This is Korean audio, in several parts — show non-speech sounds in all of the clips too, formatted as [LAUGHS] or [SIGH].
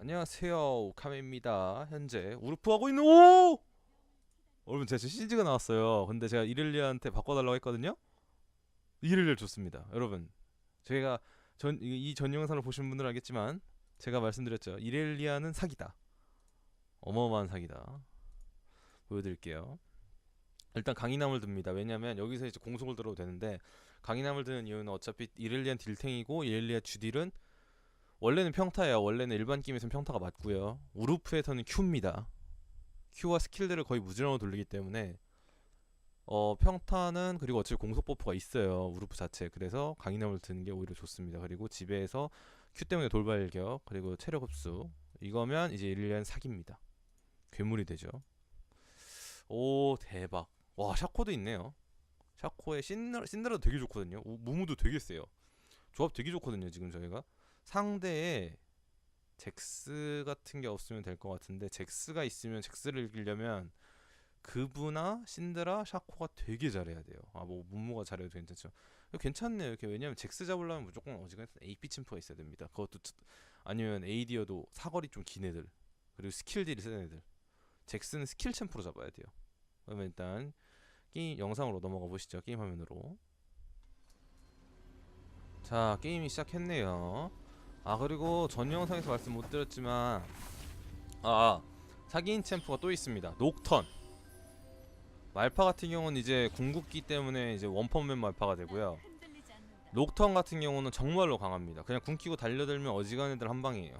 안녕하세요 카메입니다. 현재 우르프 하고 있는 오! 여러분 제가 CG가 나왔어요. 근데 제가 이렐리아한테 바꿔달라고 했거든요? 이렐리아 좋습니다. 여러분 제가 전, 이 전 영상을 보신 분들은 알겠지만 제가 말씀드렸죠. 이렐리아는 사기다. 어마어마한 사기다. 보여드릴게요. 일단 강인함을 듭니다. 왜냐면 여기서 이제 공속을 들어도 되는데 강인함을 드는 이유는 어차피 이렐리안 딜탱이고 이렐리아 주딜은 원래는 평타예요. 원래는 일반 게임에서는 평타가 맞고요. 우루프에서는 Q입니다. Q와 스킬들을 거의 무제한으로 돌리기 때문에 어 평타는 그리고 어차피 공속 버프가 있어요. 우루프 자체. 그래서 강인함을 드는 게 오히려 좋습니다. 그리고 집에서 Q 때문에 돌발격 그리고 체력 흡수 이거면 이제 일리안 사기입니다. 괴물이 되죠. 오 대박. 와 샤코도 있네요. 샤코의 신드라, 신드라도 되게 좋거든요. 우- 무무도 되게 세요. 조합 되게 좋거든요. 지금 저희가. 상대에 잭스 같은 게 없으면 될 것 같은데 잭스가 있으면 잭스를 이기려면 그브나 신드라 샤코가 되게 잘해야 돼요. 아 뭐 문무가 잘해도 괜찮죠. 괜찮네요. 이렇게 왜냐면 잭스 잡으려면 무조건 어지간히 AP 침프가 있어야 됩니다. 그것도 트- 아니면 AD여도 사거리 좀 긴 애들 그리고 스킬들이 센 애들. 잭스는 스킬 챔프로 잡아야 돼요. 그러면 일단 게임 영상으로 넘어가 보시죠. 게임 화면으로. 자 게임이 시작했네요. 아 그리고 전 영상에서 말씀 못 드렸지만 아 사기인 챔프가 또 있습니다. 녹턴. 말파 같은 경우는 이제 궁극기 때문에 이제 원펀맨 말파가 되고요. 녹턴 같은 경우는 정말로 강합니다. 그냥 궁 끼고 달려들면 어지간한 애들 한 방이에요.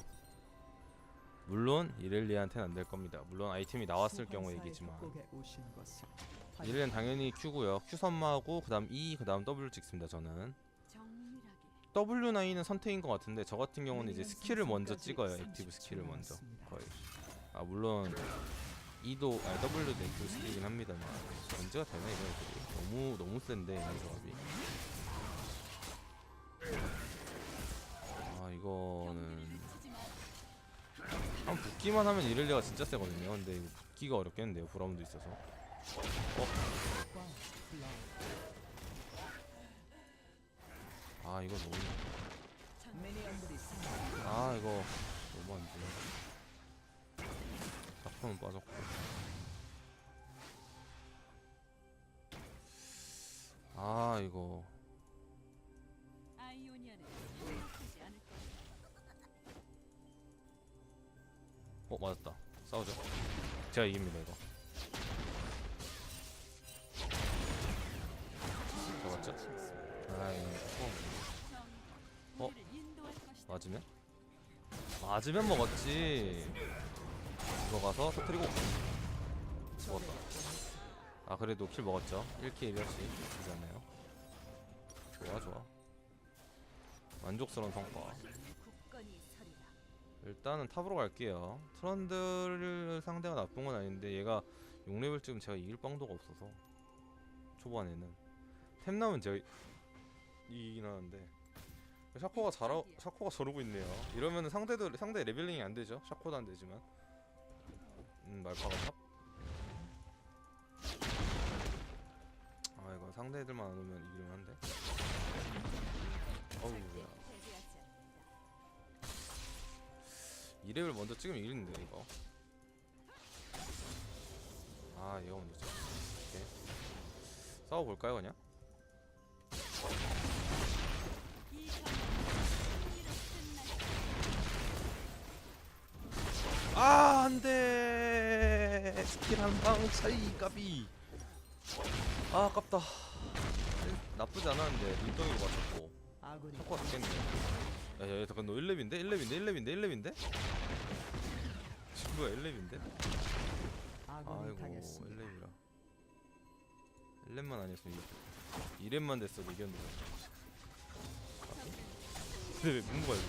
물론 이렐리아한테는 안 될 겁니다. 물론 아이템이 나왔을 경우 얘기지만. 이렐리아는 당연히 Q고요. Q 선마하고 그 다음 E 그 다음 W 찍습니다 저는 W9은 선택인 것 같은데 저 같은 경우는 이제 스킬을 먼저 찍어요 액티브 스킬을 먼저. 거의. 아 물론 E도 아니 W도 액티브 스킬이긴 합니다만 언제가 되나 이거 애들이. 너무 너무 센데 이 조합이. 아 이거는 한 붙기만 하면 이렐리아가 진짜 세거든요. 근데 이거 붙기가 어렵겠는데요 브라운도 있어서. 어? 아 이거 너무 아 이거 너무 안 좋네. 작품은 빠졌고. 아 이거 어 맞았다. 싸우죠. 제가 이깁니다 이거. 맞으면 먹었지. 이거 가서 터뜨리고 먹었다. 아 그래도 킬 먹었죠. 1킬 1이었지. 나쁘지 않네요. 좋아 좋아. 만족스러운 성과. 일단은 탑으로 갈게요. 트런들 상대가 나쁜 건 아닌데 얘가 6레벨 찍으면 제가 이길 방도가 없어서 초반에는 템 나오면 제가 이기긴 하는데 샤코가 잘하 샤코가 저러고 있네요. 이러면은 상대도 상대 레벨링이 안 되죠. 샤코도 안 되지만. 음 말파가 탑. 아 이거 상대 애들만 안 오면 이기려면 한데. 어우 뭐야. 2레벨 먼저 찍으면 이기는데 이거. 아 얘가 먼저 찍. 오케이. 싸워 볼까요 그냥? 아 안돼 스킬 한 방 차이 까비 아 아깝다 나쁘지 않았는데 눈덩이로 맞췄고 효과가 좋겠네 야야 잠깐 너 1렙인데? 1렙인데? 1렙인데? 1렙인데? 친구야 1렙인데? 아이고 1렙이라 1렙만 아니었으면 이겼 2렙만 됐어도 이겼는데? 근데 왜 문구가 여기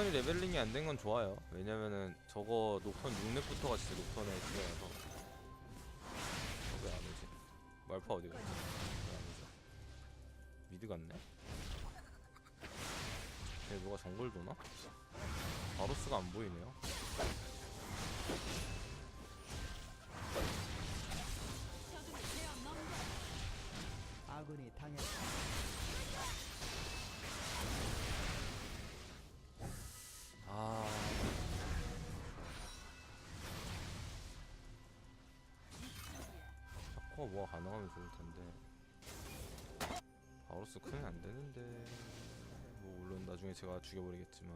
녹턴이 레벨링이 안 된 건 좋아요 왜냐면은 저거 녹턴 6렙부터가 진짜 녹턴의 기회라서 왜안 오지? 말파 어디 갔지? 왜안 오죠? 미드 갔네? 얘 누가 정글 도나? 바로스가 안 보이네요. 샤코가 뭐가 가능하면 좋을 텐데. 바로스 크면 안 되는데. 뭐 물론 나중에 제가 죽여버리겠지만.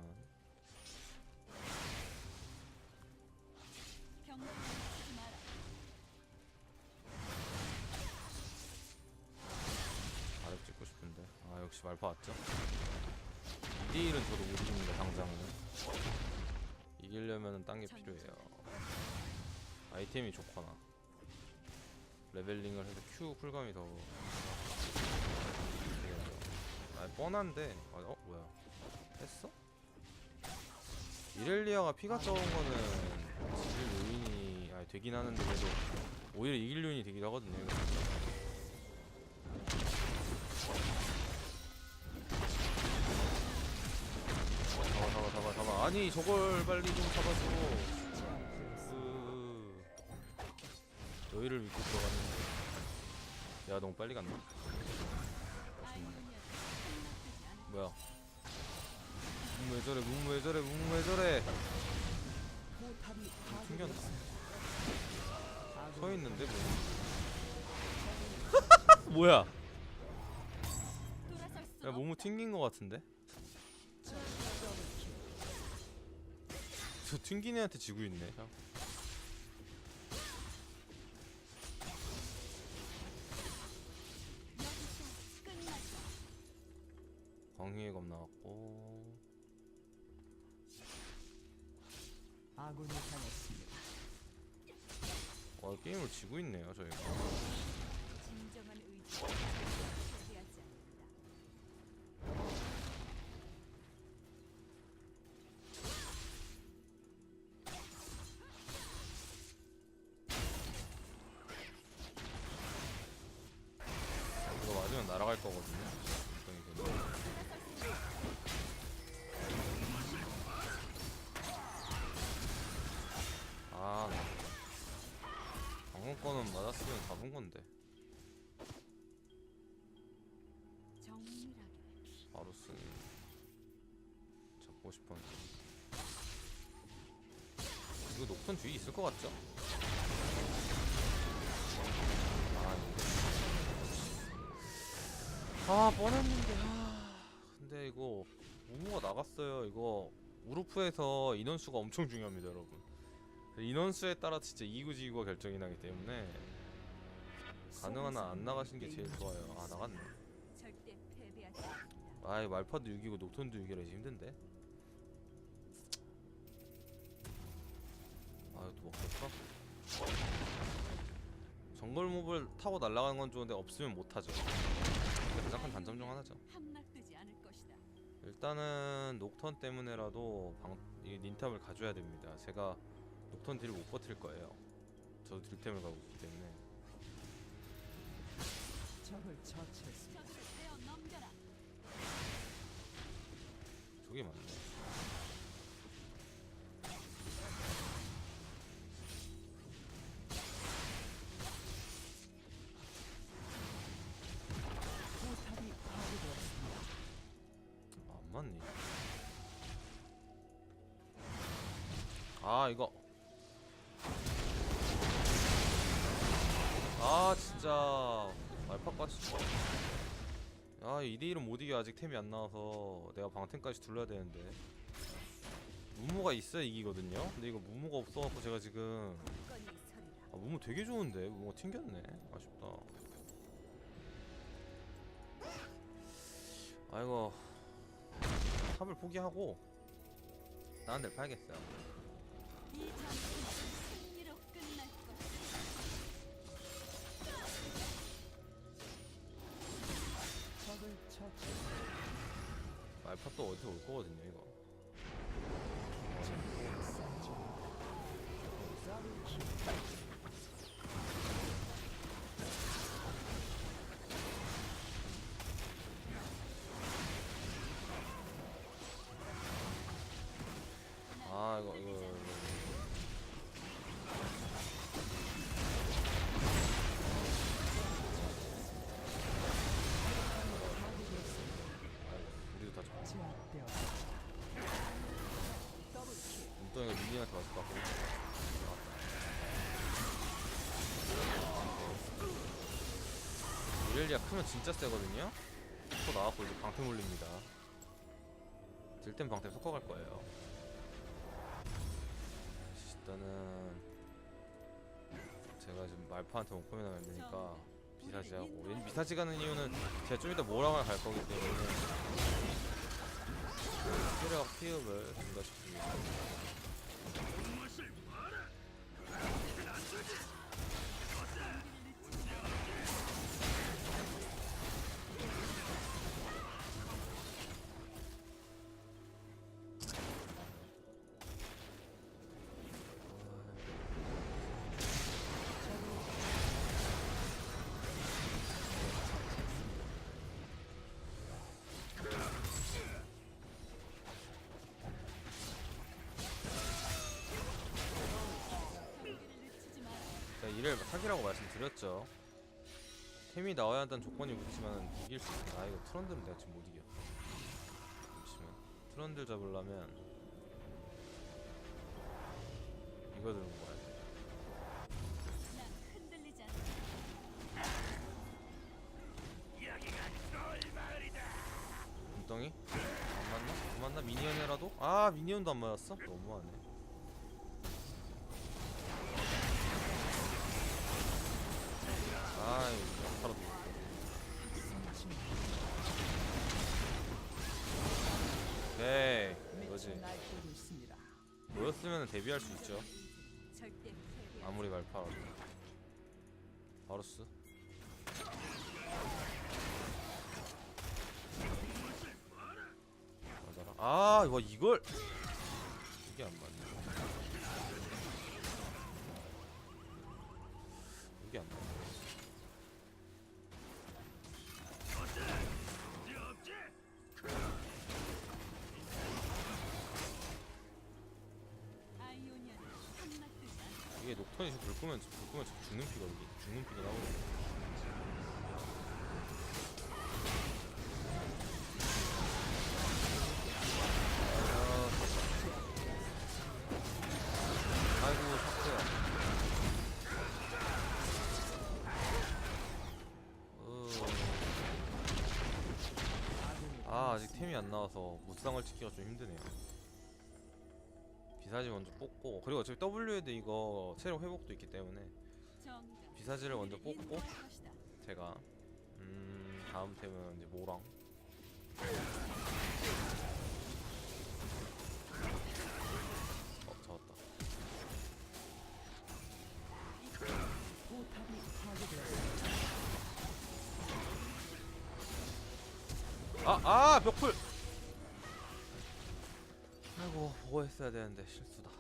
아래 찍고 싶은데. 아 역시 말파 왔죠. 2대1은 저도 못 이깁니다 당장은. 이기려면은 딴게 필요해요. 아이템이 좋거나 레벨링을 해서 Q 쿨감이 더. 아 뻔한데. 아, 어 뭐야? 했어? 이렐리아가 피가 적은 거는 지질 요인이 아 되긴 하는데 그래도 오히려 이길 요인이 되기도 하거든요. 이거. 잡아 잡아 잡아 잡아 아니 저걸 빨리 좀 잡아줘 그 너희를 믿고 들어갔는데 야. 너무 빨리 갔나? 뭐야? 문왜 저래? 문왜 저래? 문왜 저래? 포탑이 튕겼나 서 있는데 뭐. [LAUGHS] 뭐야? 야 없다. 튕긴 거 같은데? 저 튕긴 애한테 지고 있네 지고 있네요 저희가. 진정한 의지는 포기하지 않는다. 이거 맞으면 날아갈 거거든요 맞았으면 잡은 건데. 정밀하게 바로 쓴 잡고 싶었는데 이거 높은 뒤에 있을 것 같죠? 아. 아 뻔했는데. 아, 근데 이거 무무가 나갔어요 이거. 우루프에서 인원수가 엄청 중요합니다 여러분. 인원수에 따라 진짜 이구지구가 결정이 나기 때문에 가능한 한 안 나가시는 게 제일 좋아요. 아 나갔네. 아이 말파도 6이고 녹턴도 6이라 힘든데? 아유 또 먹혔어? 정글 몹을 타고 날아가는 건 좋은데 없으면 못하죠. 가장 큰 단점 중 하나죠. 일단은 녹턴 때문에라도 방, 이 닌탑을 가져야 됩니다. 제가 녹턴 딜을 못 버틸 거예요. 저도 딜템을 가고 있기 때문에 적을 처치했습니다. 넘겨라 저게 맞네 포탑이 파괴되었습니다. 아, 안 맞니? 아 이거 아 진짜 알파까지 아 2대1은 못 이겨. 아직 템이 안 나와서 내가 방템까지 둘러야 되는데. 무무가 있어야 이기거든요? 근데 이거 무무가 없어갖고 제가 지금 아 무무 되게 좋은데? 무무가 튕겼네. 아쉽다. 아이고 탑을 포기하고 다른 데를 파야겠어요 처치했습니다. 알파 또 어디서 올 거거든요 이거 제압되었습니다. 미니한테 맞을 것 같고. 이렐리아 크면 진짜 세거든요? 또 나왔고 이제 방패 물립니다. 들땐 방패 섞어갈 거예요. 일단은 제가 지금 말파한테 못 보면 안 되니까 비사지 하고. 얘 비사지 가는 이유는 제가 좀 이따 모랑을 갈 거기 때문에. 피력 피흡을 증가시키기 위 자, 이를 사기라고 말씀드렸죠. 템이 나와야 한다는 조건이 붙지만 이길 수 있어. 아 이거 트런들은 내가 지금 못 이겨. 잠시만. 트런들 잡으려면 이거 들고 가야 돼. 눈덩이? 안 맞나? 안 맞나? 미니언이라도? 아 미니언도 안 맞았어? 너무하네. 모였으면 데뷔할 수 있죠. 아무리 말파라도. 바루스. 맞아라. 아, 이거 이걸 이게 안맞 피가 이게 죽는 피가 나오네. 아. 어, 아 아직 템이 안 나와서 무쌍을 찍기가 좀 힘드네요. 비사지 먼저 뽑고 그리고 어차피 W에도 이거 체력 회복도 있기 때문에 비사지를 먼저 뽑고 것이다. 제가 음 다음 템은 이제 모랑 어 잡았다. 아아 벽풀 아이고 보고 했어야 되는데 실수다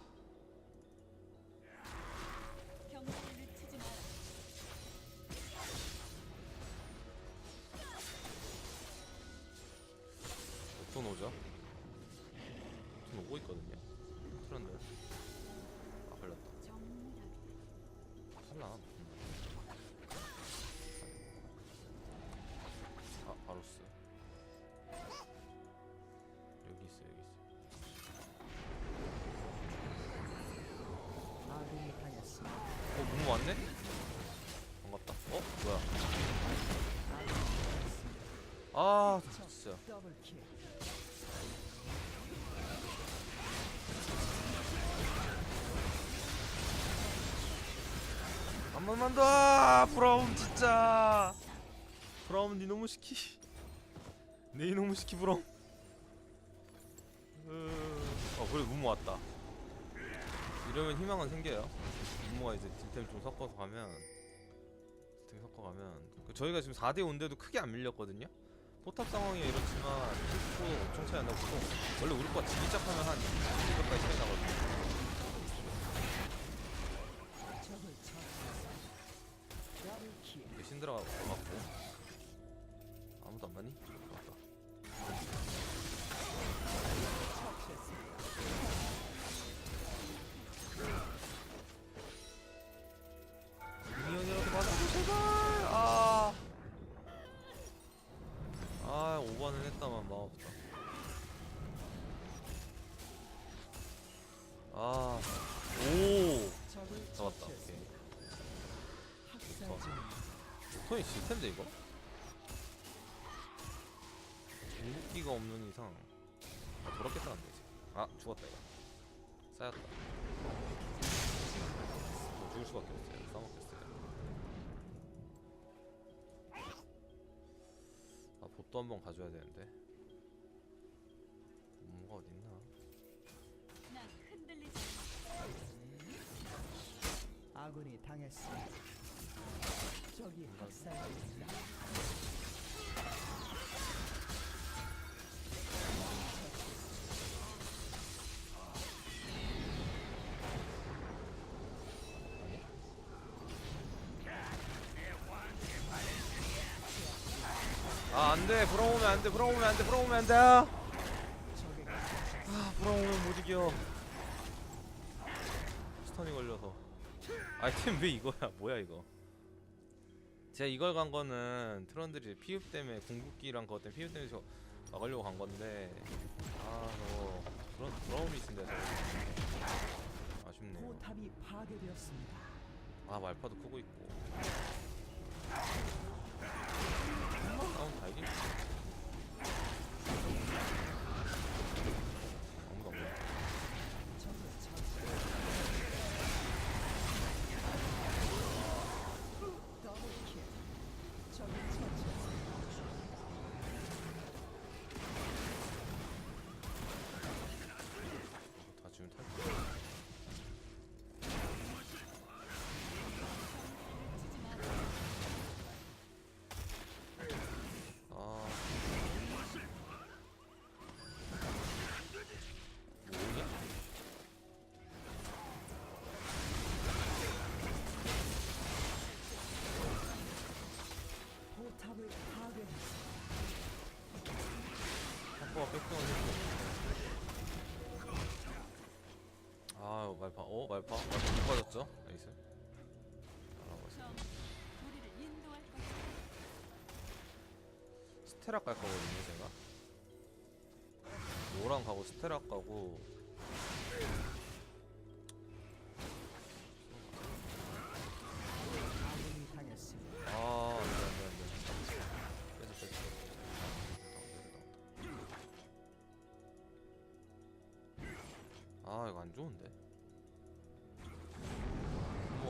왔네? 반갑다 어? 뭐야. 아 진짜. 한 번만 더 브라움 진짜 브라움 니 너무 시키 내 이놈의 시키 브라움 으... 어 그래 무모 왔다 이러면 희망은 생겨요. 무모가 이제 딜템 좀 섞어서 가면 딜템 섞어가면. 그 저희가 지금 4대 5인데도 크게 안 밀렸거든요? 포탑 상황이 이렇지만 힐도 엄청 차이 안 나고 보통 원래 우리 거가 지기 시작하면 한 200까지 차이 나거든요. 신드라가 와갖고. 아무도 안 맞니? 맞다. 좋았다 오케이. 좋았어 토이 실텐데 이거? 중국기가 없는 이상. 아, 더럽겠다 안돼 아 죽었다 이거. 쌓였다. 뭐 죽을 수밖에 없어요. 싸먹겠어요. 아 봇도 한번 가져야 되는데. 아군이 당했습니다. 적이 학살했습니다. 아 안 돼. 불어오면 안 돼. 불어오면 안 돼. 불어오면 안 돼. 아 적에게 불어오면 못 이겨. 스턴이 걸려서 아이템 왜 이거야? [LAUGHS] 뭐야 이거? 제가 이걸 간 거는 트런들이 피흡 때문에 궁극기랑 그것 때문에 피흡 때문에 저 막으려고 간 건데. 아 저거 그런 브라움이 있습니다 저거 아쉽네요. 포탑이 파괴되었습니다. 아 말파도 크고 있고. 다운 다 이기네 아무 못 빠졌죠? 나이스. 스테라 깔 거거든요 제가 노랑 가고 스테라 가고. 아 안돼 안돼 안돼 빼자 빼자 아 이거 안 좋은데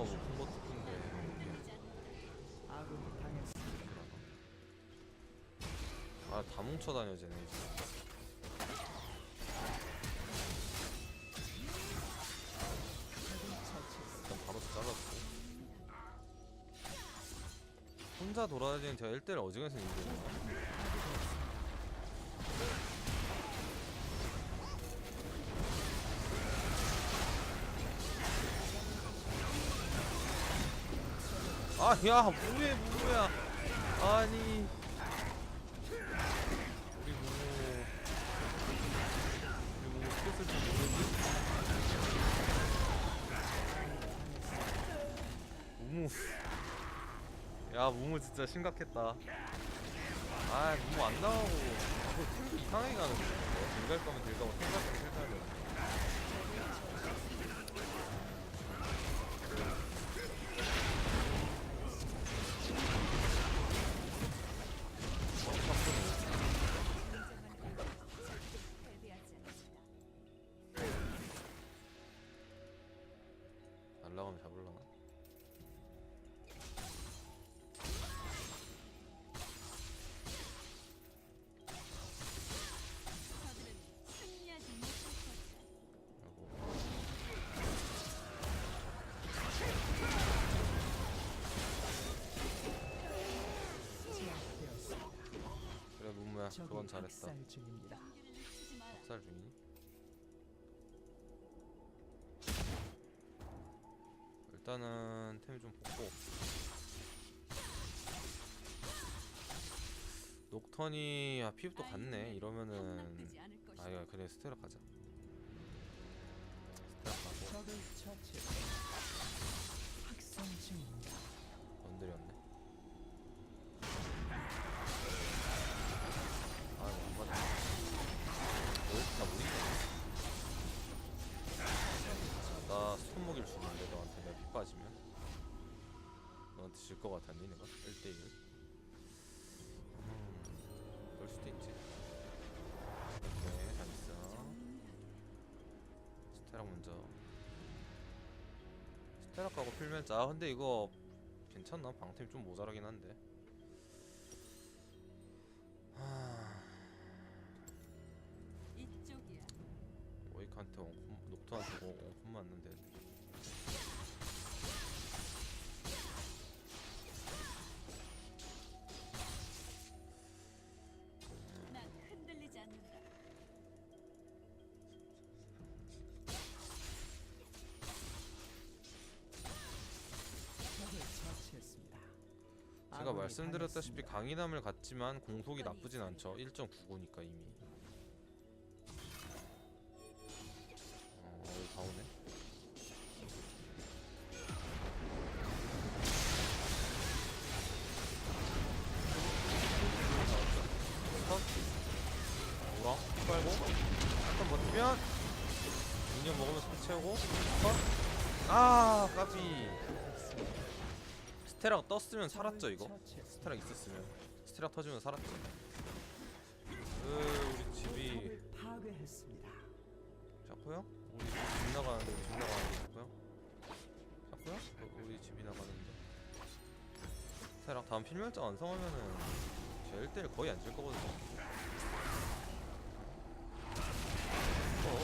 큰데 흔들리지 않는다. 아군이 당했습니다. 아다 뭉쳐 다녀 쟤네 이제. 일단 바로 잘랐고 혼자 돌아다니는 제가 1대를 어지간해서 이기거든요 야 뭐해 뭐야 아니 우리 무모 우리 무모 어떻게 쓸지 모르겠지 무무 야 무무 진짜 심각했다 아 무무 안 나오고 뭐 팀도 이상하게 가는 거야 들갈 거면 들가고 생갈 거면 생가야 돼 적이 그건 잘했다 학살 중입니다. 학살 중이니? 일단은 템 좀 뽑고 녹턴이 아 피부도 갔네 이러면은. 아 이거 그래 스테라 가자 스테라 가고. 건드렸네 스테락 먼저. 스테락 가고 필면자. 아, 근데 이거 괜찮나? 방템 좀 모자라긴 한데. 하... 이쪽이야. 오이크한테 원콤, 녹토한테 원- 원콤 맞는데 제가 말씀드렸다시피. 강인함을 갖지만 공속이 나쁘진 않죠 1.99니까 이미 떴으면 살았죠 이거. 스테락 있었으면 스테락 터지면 살았죠 으 우리 집이. 자꾸요? 우리 집 나가는데 집 나가는데 자꾸요? 자꾸요? 어, 우리 집이 나가는데 스테락 다음 필멸자 완성하면은 제 1대1 거의 안 질 거거든요 어, 어,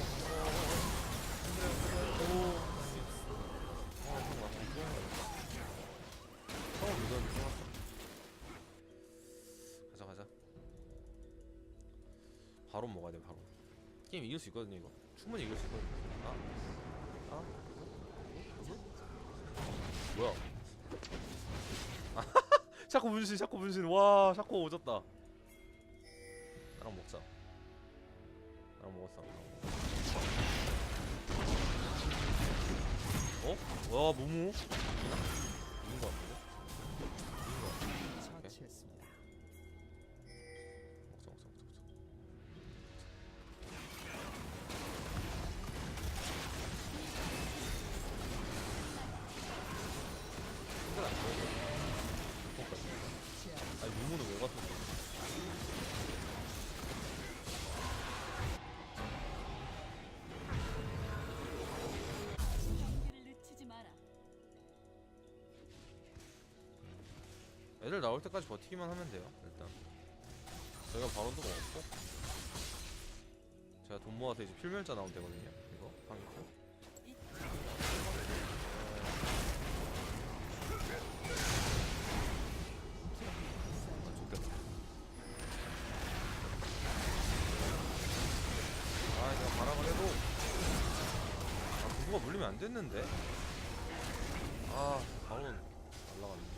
어, 어, 바로 먹어야 돼 바로 게임 이길 수 있거든요 이거 충분히 이길 수 있거든요 아? 아? 뭐야 샤코 분신 샤코 분신 와 샤코 오졌다 나랑 먹자 나랑 먹었어 어? 와 무무? 애들 나올 때까지 버티기만 하면 돼요 일단 저희가 바론도 먹었고 제가 돈 모아서 이제 필멸자 나오면 되거든요 이거 방금 아, 좋겠다. 아, 바람을 해도 아, 구부가 물리면 안 됐는데. 아, 바로 날라갔네.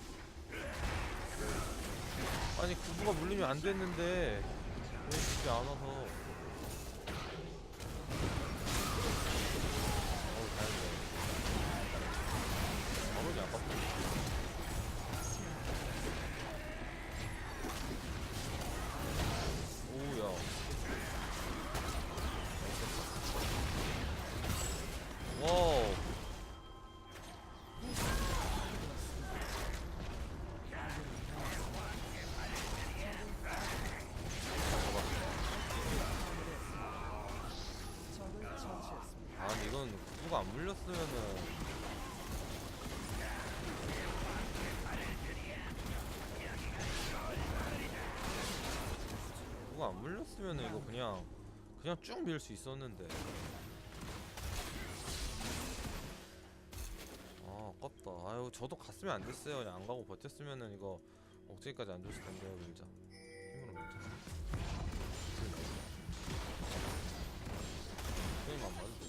아니, 구부가 물리면 안 됐는데 왜 집에 안 와서? 물렸으면은 이거 그냥 그냥 쭉 밀 수 있었는데. 아 아깝다. 아유 저도 갔으면 안 됐어요. 그냥 안 가고 버텼으면은 이거 억제기까지 안 줬을 텐데요 밀자. 힘으로 밀자. 게임 안 맞을 때아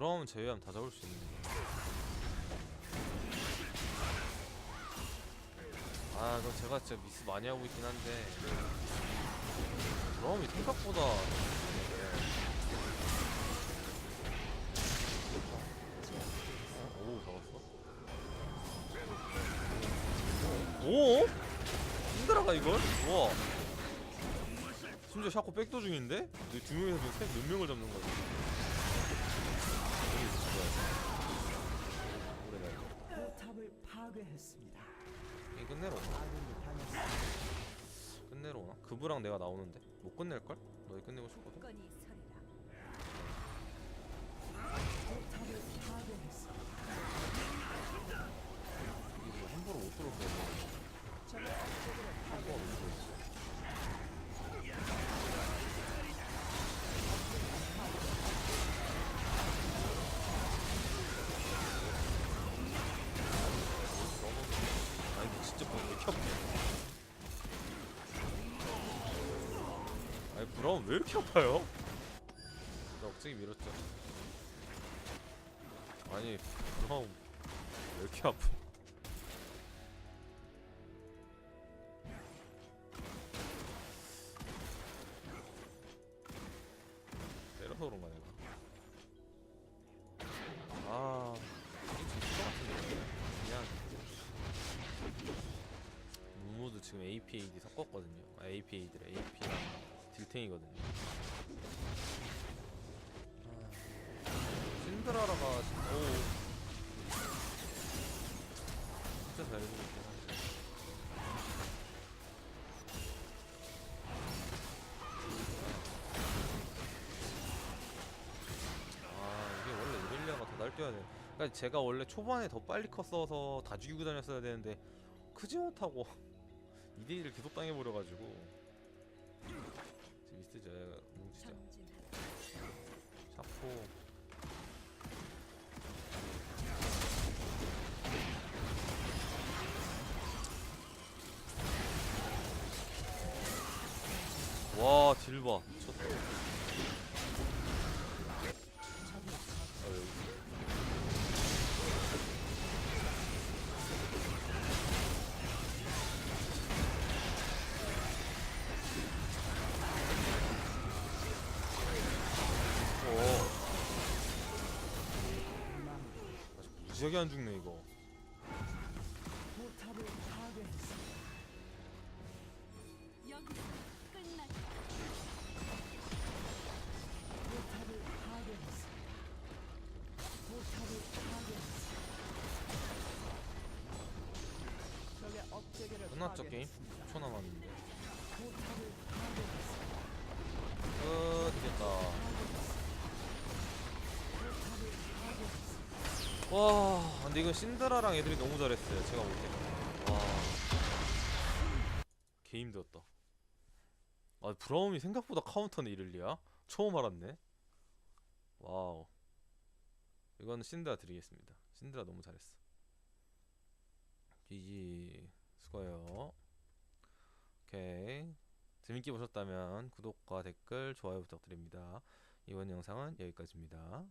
돌아오면 제외하면 다 잡을 수 있는 아 그럼 제가 진짜 미스 많이 하고 있긴 한데 돌아오면 생각보다 오 잡았어? 오? 힘들어가 이걸? 우와 심지어 샤코 백도 중인데? 두 명이서 지금 몇 명을 잡는 거야 내가 나오는데 못 끝낼걸? 너희 끝내고 싶거든? 브라운 왜 이렇게 아파요? 나 억제기 밀었죠 아니 브라운 왜 이렇게 아파 뛰어야 돼. 그러니까 제가 원래 초반에 더 빨리 컸어서 다 죽이고 다녔어야 되는데 크지 못하고 [LAUGHS] 2대1을 계속 당해버려가지고 미스죠 뭉치자. 잡고 와 딜봐 저 무지하게 안 죽네 이거. 끝났죠 게임? 10초 남았는데. 이겼다. 포탑을 파괴했습니다. 와, 근데 이건 신드라랑 애들이 너무 잘했어요. 제가 볼 때. 와, 개 힘들었다. 아, 브라움이 생각보다 카운터는 이를리야? 처음 알았네. 와우. 이건 신드라 드리겠습니다. 신드라 너무 잘했어. GG 수고해요. 오케이. 재밌게 보셨다면 구독과 댓글, 좋아요 부탁드립니다. 이번 영상은 여기까지입니다.